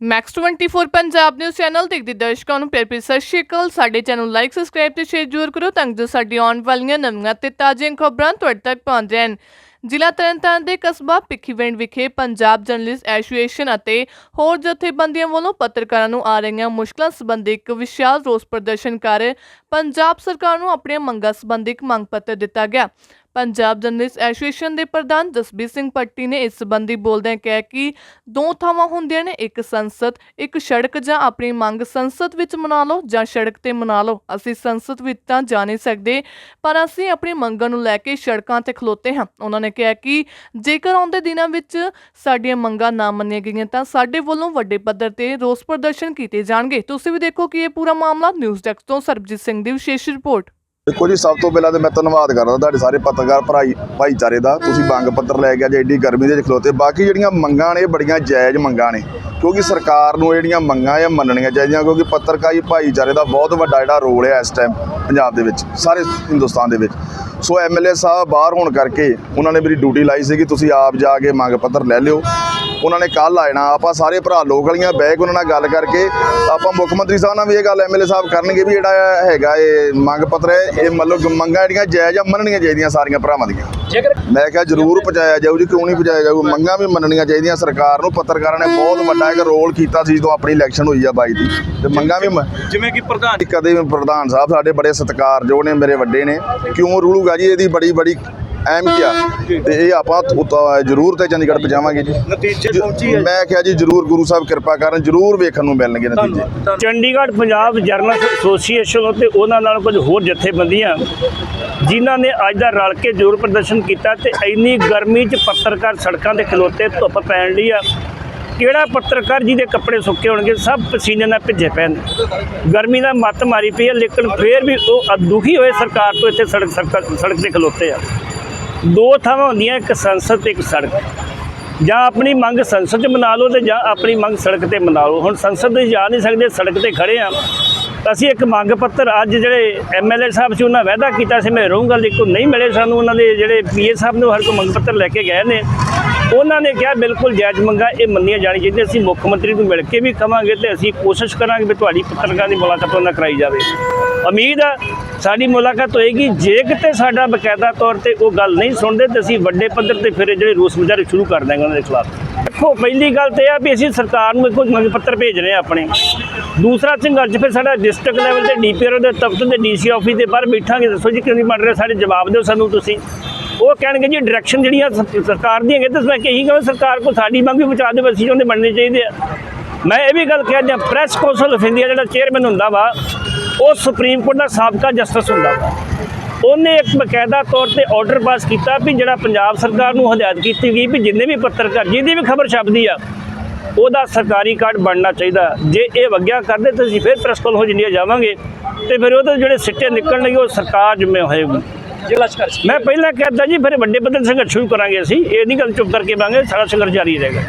Max 24 Punjab news channel ਦੇਖਦੇ ਦਰਸ਼ਕਾਂ ਨੂੰ ਪਿਆਰ ਭਰੀ ਸਤਿ ਸ਼੍ਰੀ ਅਕਾਲ। ਸਾਡੇ ਚੈਨਲ ਲਾਈਕ ਸਬਸਕ੍ਰਾਈਬ ਤੇ ਸ਼ੇਅਰ ਜ਼ਰੂਰ ਕਰੋ ਤਾਂ ਜੋ ਸਾਡੀ ਆਉਣ ਵਾਲੀਆਂ ਨਵੀਆਂ ਤੇ ਤਾਜ਼ੀਆਂ ਖਬਰਾਂ ਤੁਹਾਡੇ ਤੱਕ ਪਹੁੰਚ ਜਾਣ। ਜ਼ਿਲ੍ਹਾ ਤਰਨਤਾਰਨ ਦੇ ਕਸਬਾ ਭਿੱਖੀਵਿੰਡ ਵਿਖੇ ਪੰਜਾਬ ਜਰਨਲਿਸਟ ਐਸੋਸੀਏਸ਼ਨ ਅਤੇ ਹੋਰ ਜਥੇਬੰਦੀਆਂ ਵੱਲੋਂ ਪੱਤਰਕਾਰਾਂ ਨੂੰ ਆ ਰਹੀਆਂ ਮੁਸ਼ਕਲਾਂ ਸੰਬੰਧੀ ਇੱਕ ਵਿਸ਼ਾਲ ਰੋਸ ਪ੍ਰਦਰਸ਼ਨ ਕਰ ਪੰਜਾਬ ਸਰਕਾਰ ਨੂੰ ਆਪਣੀਆਂ ਮੰਗਾਂ ਸੰਬੰਧੀ ਇੱਕ ਮੰਗ ਪੱਤਰ ਦਿੱਤਾ ਗਿਆ। ਪੰਜਾਬ ਜਰਨਲਿਸਟ ਐਸੋਸੀਏਸ਼ਨ ਦੇ ਪ੍ਰਧਾਨ ਜਸਬੀਰ ਸਿੰਘ ਪੱਟੀ ਨੇ ਇਸ ਸੰਬੰਧੀ ਬੋਲਦਿਆਂ ਕਿਹਾ ਕਿ ਦੋ ਥਾਵਾਂ ਹੁੰਦੀਆਂ ਨੇ, ਇੱਕ ਸੰਸਦ, ਇੱਕ ਸੜਕ ਜਾਂ ਆਪਣੀ ਮੰਗ ਸੰਸਦ ਵਿੱਚ ਮਨਾ ਲਓ ਜਾਂ ਸੜਕ ਤੇ ਮਨਾ ਲਓ। ਅਸੀਂ ਸੰਸਦ ਵਿੱਚ ਤਾਂ ਜਾ ਨਹੀਂ ਸਕਦੇ, ਪਰ ਅਸੀਂ ਆਪਣੀ ਮੰਗਾਂ ਨੂੰ ਲੈ ਕੇ ਸੜਕਾਂ ਤੇ ਖਲੋਤੇ ਹਾਂ। ਉਹਨਾਂ ਨੇ ਕਿਹਾ ਕਿ ਜੇਕਰ ਆਉਂਦੇ ਦਿਨਾਂ ਵਿੱਚ ਸਾਡੀਆਂ ਮੰਗਾਂ ਨਾ ਮੰਨੀਆਂ ਗਈਆਂ ਤਾਂ ਸਾਡੇ ਵੱਲੋਂ ਵੱਡੇ ਪੱਧਰ ਤੇ ਰੋਸ ਪ੍ਰਦਰਸ਼ਨ ਕੀਤੇ ਜਾਣਗੇ। ਤੁਸੀਂ ਵੀ ਦੇਖੋ ਕਿ ਇਹ ਪੂਰਾ ਮਾਮਲਾ ਨਿਊਜ਼ ਡੈਸਕ ਤੋਂ ਸਰਬਜੀਤ ਸਿੰਘ ਦੀ ਵਿਸ਼ੇਸ਼ ਰਿਪੋਰਟ। ਦੇਖੋ ਜੀ ਸਭ ਤੋਂ ਪਹਿਲਾਂ ਤੇ ਮੈਂ ਧੰਨਵਾਦ ਕਰਦਾ ਤੁਹਾਡੇ ਸਾਰੇ ਪੱਤਰਕਾਰ ਭਰਾਈ ਭਾਈਚਾਰੇ ਦਾ। ਤੁਸੀਂ ਮੰਗ ਪੱਤਰ ਲੈ ਕੇ ਅੱਜ ਐਡੀ ਗਰਮੀ ਦੇ ਵਿੱਚ ਖਲੋਤੇ। ਬਾਕੀ ਜਿਹੜੀਆਂ ਮੰਗਾਂ ਨੇ ਬੜੀਆਂ ਜਾਇਜ਼ ਮੰਗਾਂ ਨੇ। ਕਿਉਂਕਿ ਸਰਕਾਰ ਨੂੰ ਜਿਹੜੀਆਂ ਮੰਗਾਂ ਆ ਮੰਨਣੀਆਂ ਚਾਹੀਦੀਆਂ ਕਿਉਂਕਿ ਪੱਤਰਕਾਰੀ ਭਾਈਚਾਰੇ ਦਾ ਬਹੁਤ ਵੱਡਾ ਜਿਹੜਾ ਰੋਲ ਹੈ ਇਸ ਟਾਈਮ ਪੰਜਾਬ ਦੇ ਵਿੱਚ ਸਾਰੇ ਹਿੰਦੁਸਤਾਨ ਦੇ ਵਿੱਚ। ਸੋ ਐਮਐਲਏ ਸਾਹਿਬ ਬਾਹਰ ਹੋਣ ਕਰਕੇ ਉਹਨਾਂ ਨੇ ਮੇਰੀ ਡਿਊਟੀ ਲਾਈ ਸੀ ਕਿ ਤੁਸੀਂ ਆਪ ਜਾ ਕੇ ਮੰਗ ਪੱਤਰ ਲੈ ਲਿਓ। ਉਹਨਾਂ ਨੇ ਕੱਲ ਆਇਣਾ ਆਪਾਂ ਸਾਰੇ ਭਰਾ ਲੋਕਲੀਆਂ ਬਹਿ ਕੇ ਉਹਨਾਂ ਨਾਲ ਗੱਲ ਕਰਕੇ ਆਪਾਂ ਮੁੱਖ ਮੰਤਰੀ ਸਾਹਿਬ ਨਾਲ ਵੀ ਇਹ ਗੱਲ ਐਮਐਲਏ ਸਾਹਿਬ ਕਰਨਗੇ ਵੀ ਜਿਹੜਾ ਹੈਗਾ ਇਹ ਮੰਗ ਪੱਤਰ ਹੈ ਇਹ ਮਤਲਬ ਮੰਗਾਂ ਜਿਹੜੀਆਂ ਜਾਇਜ਼ ਆ ਮੰਨਣੀਆਂ ਚਾਹੀਦੀਆਂ ਸਾਰੀਆਂ ਭਰਾਵਾਂ ਦੀਆਂ। ਜੇਕਰ ਮੈਂ ਕਿਹਾ ਜ਼ਰੂਰ ਪਹੁੰਚਾਇਆ ਜਾਊ ਜੀ ਕਿਉਂ ਨਹੀਂ ਪਹੁੰਚਾਇਆ ਜਾਊ ਮੰਗਾਂ ਵੀ ਮੰਨਣੀਆਂ ਚਾਹੀਦੀਆਂ। ਸਰਕਾਰ ਨੂੰ ਪੱਤਰਕਾਰਾਂ ਨੇ ਬਹੁਤ ਵੱਡਾ ਇੱਕ ਰੋਲ ਕੀਤਾ ਸੀ ਜਦੋਂ ਆਪਣੀ ਇਲੈਕਸ਼ਨ ਹੋਈ ਆ ਬਾਈ ਦੀ। ਤੇ ਮੰਗਾਂ ਵੀ ਜਿਵੇਂ ਕਿ ਪ੍ਰਧਾਨ ਕਦੇ ਵੀ ਪ੍ਰਧਾਨ ਸਾਹਿਬ ਸਾਡੇ ਬੜੇ ਸਤਿਕਾਰਯੋਗ ਨੇ ਮੇਰੇ ਵੱਡੇ ਨੇ। ਕਿਉਂ ਰੂਲੂਗਾ ਜੀ ਇਹਦੀ ਬੜੀ ਬੜੀ ਅਹਿਮੀਅਤ ਆ। ਤੇ ਇਹ ਆਪਾਂ ਜ਼ਰੂਰ ਤੇ ਚੰਡੀਗੜ੍ਹ ਪਹੁੰਚਾਵਾਂਗੇ ਜੀ। ਨਤੀਜੇ ਪਹੁੰਚੀ ਹੈ ਮੈਂ ਕਿਹਾ ਜੀ ਜ਼ਰੂਰ ਗੁਰੂ ਸਾਹਿਬ ਕਿਰਪਾ ਕਰਨ ਜ਼ਰੂਰ ਵੇਖਣ ਨੂੰ ਮਿਲਣਗੇ ਨਤੀਜੇ। ਚੰਡੀਗੜ੍ਹ ਪੰਜਾਬ ਜਰਨਲਿਸਟ ਐਸੋਸੀਏਸ਼ਨ ਅਤੇ ਉਹਨਾਂ ਨਾਲ ਕੁਝ ਹੋਰ ਜਥੇਬੰਦੀਆਂ ਜਿਨ੍ਹਾਂ ਨੇ ਅੱਜ ਦਾ ਰਲ ਕੇ ਜ਼ੋਰ ਪ੍ਰਦਰਸ਼ਨ ਕੀਤਾ ਤੇ ਇੰਨੀ ਗਰਮੀ 'ਚ ਪੱਤਰਕਾਰ ਸੜਕਾਂ ਤੇ ਖਲੋਤੇ ਧੁੱਪ ਪੈਣ ਲਈ ਆ। ਕਿਹੜਾ ਪੱਤਰਕਾਰ ਜਿਹਦੇ ਕੱਪੜੇ ਸੁੱਕੇ ਹੋਣਗੇ ਸਭ ਪਸੀਨੇ ਨਾਲ ਭਿੱਜੇ ਨੇ ਗਰਮੀ ਦਾ ਮੱਤ ਮਾਰੀ ਪਈ ਹੈ ਲੇਕਿਨ ਫੇਰ ਵੀ ਉਹ ਦੁਖੀ ਹੋਏ ਸਰਕਾਰ ਤੋਂ ਇੱਥੇ ਸੜਕ ਸੜਕ ਸੜਕ ਤੇ ਖਲੋਤੇ ਆ। ਦੋ ਥਾਵਾਂ ਹੁੰਦੀਆਂ, ਇੱਕ ਸੰਸਦ ਤੇ ਇੱਕ ਸੜਕ। ਜਾਂ ਆਪਣੀ ਮੰਗ ਸੰਸਦ 'ਚ ਮਨਾ ਲਓ ਤੇ ਜਾਂ ਆਪਣੀ ਮੰਗ ਸੜਕ ਤੇ ਮਨਾ ਲਓ। ਹੁਣ ਸੰਸਦ ਦੇ ਜਾ ਨਹੀਂ ਸਕਦੇ, ਸੜਕ ਤੇ ਖੜੇ ਆ। ਅਸੀਂ ਇੱਕ ਮੰਗ ਪੱਤਰ ਅੱਜ ਜਿਹੜੇ ਐਮਐਲਏ ਸਾਹਿਬ ਸੀ ਉਹਨਾਂ ਵਾਅਦਾ ਕੀਤਾ ਸੀ, ਮੈਂ ਰਹੂੰਗਾ, ਲੇਕਿਨ ਨਹੀਂ ਮਿਲੇ ਸਾਨੂੰ। ਉਹਨਾਂ ਦੇ ਜਿਹੜੇ ਪੀਏ ਸਾਹਿਬ ਨੇ ਉਹ ਹਰ ਕੋ ਮੰਗ ਪੱਤਰ ਲੈ ਕੇ ਗਏ ਨੇ। ਉਹਨਾਂ ਨੇ ਕਿਹਾ, ਬਿਲਕੁਲ ਜਾਇਜ਼ ਮੰਗਾ ਇਹ ਮੰਨੀਆਂ ਜਾਣੀ ਚਾਹੀਦੀਆਂ ਅਸੀਂ ਮੁੱਖ ਮੰਤਰੀ ਨੂੰ ਮਿਲ ਕੇ ਵੀ ਕਵਾਂਗੇ ਤੇ ਅਸੀਂ ਕੋਸ਼ਿਸ਼ ਕਰਾਂਗੇ ਵੀ ਤੁਹਾਡੀ ਪੱਤਰਕਾਰ ਦੀ ਮੁਲਾਕਾਤ ਉਹਨਾਂ ਕਰਾਈ ਜਾਵੇ। ਉਮੀਦ ਆ, ਸਾਡੀ ਮੁਲਾਕਾਤ ਹੋਏਗੀ। ਜੇ ਕਿਤੇ ਸਾਡਾ ਬਕਾਇਦਾ ਤੌਰ ਤੇ ਉਹ ਗੱਲ ਨਹੀਂ ਸੁਣਦੇ ਤੇ ਅਸੀਂ ਵੱਡੇ ਪੱਧਰ ਤੇ ਫਿਰ ਜਿਹੜੇ ਰੋਸ ਮੁਜ਼ਾਹਰੇ ਸ਼ੁਰੂ ਕਰ ਦਾਂਗੇ ਉਹਨਾਂ ਦੇ ਖਿਲਾਫ। ਦੇਖੋ, ਪਹਿਲੀ ਗੱਲ ਤੇ ਇਹ ਆ ਵੀ ਅਸੀਂ ਸਰਕਾਰ ਨੂੰ ਇੱਕੋ ਮੰਗ ਪੱਤਰ ਭੇਜ ਰਹੇ ਆ ਆਪਣੇ। ਦੂਸਰਾ ਸੰਘਰਸ਼ ਫਿਰ ਸਾਡਾ ਡਿਸਟ੍ਰਿਕਟ ਲੈਵਲ ਤੇ ਡੀਪੀਆਰ ਦੇ ਦਫ਼ਤਰ ਤੇ ਡੀਸੀ ਆਫਿਸ ਦੇ ਬਾਹਰ ਬੈਠਾਂਗੇ। ਦੱਸੋ ਜੀ ਕਿਉਂ ਨਹੀਂ ਬਣ ਰਿਹਾ? ਸਾਡੇ ਜਵਾਬ ਦਿਓ ਸਾਨੂੰ ਤੁਸੀਂ। ਉਹ ਕਹਿਣਗੇ ਜੀ ਡਾਇਰੈਕਸ਼ਨ ਜਿਹੜੀਆਂ ਸਰਕਾਰ ਦੀਆਂ ਹੈਗੀਆਂ, ਤੇ ਮੈਂ ਇਹੀ ਕਹਾਂ ਸਰਕਾਰ ਕੋ ਸਾਡੀ ਮੰਗ ਵੀ ਪਹੁੰਚਾ ਦਿਓ ਅਸੀਂ ਉਹਦੇ ਬਣਨੇ ਚਾਹੀਦੇ ਆ। ਮੈਂ ਇਹ ਵੀ ਗੱਲ ਕਿਹਾ ਜਾਂ ਪ੍ਰੈਸ ਕੌਂਸਲ ਆਫ ਇੰਡੀਆ ਜਿਹੜਾ ਚੇਅਰਮੈਨ ਹੁੰਦਾ ਵਾ, ਉਹ ਸੁਪਰੀਮ ਕੋਰਟ ਦਾ ਸਾਬਕਾ ਜਸਟਿਸ ਹੁੰਦਾ ਵਾ। ਉਹਨੇ ਇੱਕ ਬਕਾਇਦਾ ਤੌਰ ਤੇ ਆਰਡਰ ਪਾਸ ਕੀਤਾ ਵੀ ਜਿਹੜਾ ਪੰਜਾਬ ਸਰਕਾਰ ਨੂੰ ਹਦਾਇਤ ਕੀਤੀ ਗਈ ਵੀ ਜਿੰਨੇ ਵੀ ਪੱਤਰਕਾਰ, ਜਿਹਦੀ ਵੀ ਖਬਰ ਛਪਦੀ ਆ, ਉਹਦਾ ਸਰਕਾਰੀ ਕਾਰਡ ਬਣਨਾ ਚਾਹੀਦਾ। ਜੇ ਇਹ ਵਗਿਆ ਕਰਦੇ ਤਾਂ ਅਸੀਂ ਫਿਰ ਪ੍ਰੈਸ ਕਾਲ ਹੋ ਜਿੰਨੀਆਂ ਜਾਵਾਂਗੇ, ਤੇ ਫਿਰ ਉਹਦੇ ਜਿਹੜੇ ਸਿੱਟੇ ਨਿਕਲਣਗੇ, ਉਹ ਸਰਕਾਰ ਜ਼ਿੰਮੇ ਹੋਏਗੀ। ਜ਼ਿਲ੍ਹਾ ਸੰਘਰਸ਼ ਮੈਂ ਪਹਿਲਾਂ ਕਹਿ ਦਿੱਤਾ ਜੀ, ਫਿਰ ਵੱਡੇ ਪੱਧਰ ਸੰਘਰਸ਼ ਸ਼ੁਰੂ ਕਰਾਂਗੇ ਅਸੀਂ। ਇਹ ਨਹੀਂ ਗੱਲ ਚੁੱਪ ਕਰਕੇ ਬਾਂਗੇ ਸਾਰਾ ਸੰਘਰਸ਼ ਜਾਰੀ ਰਹੇਗਾ।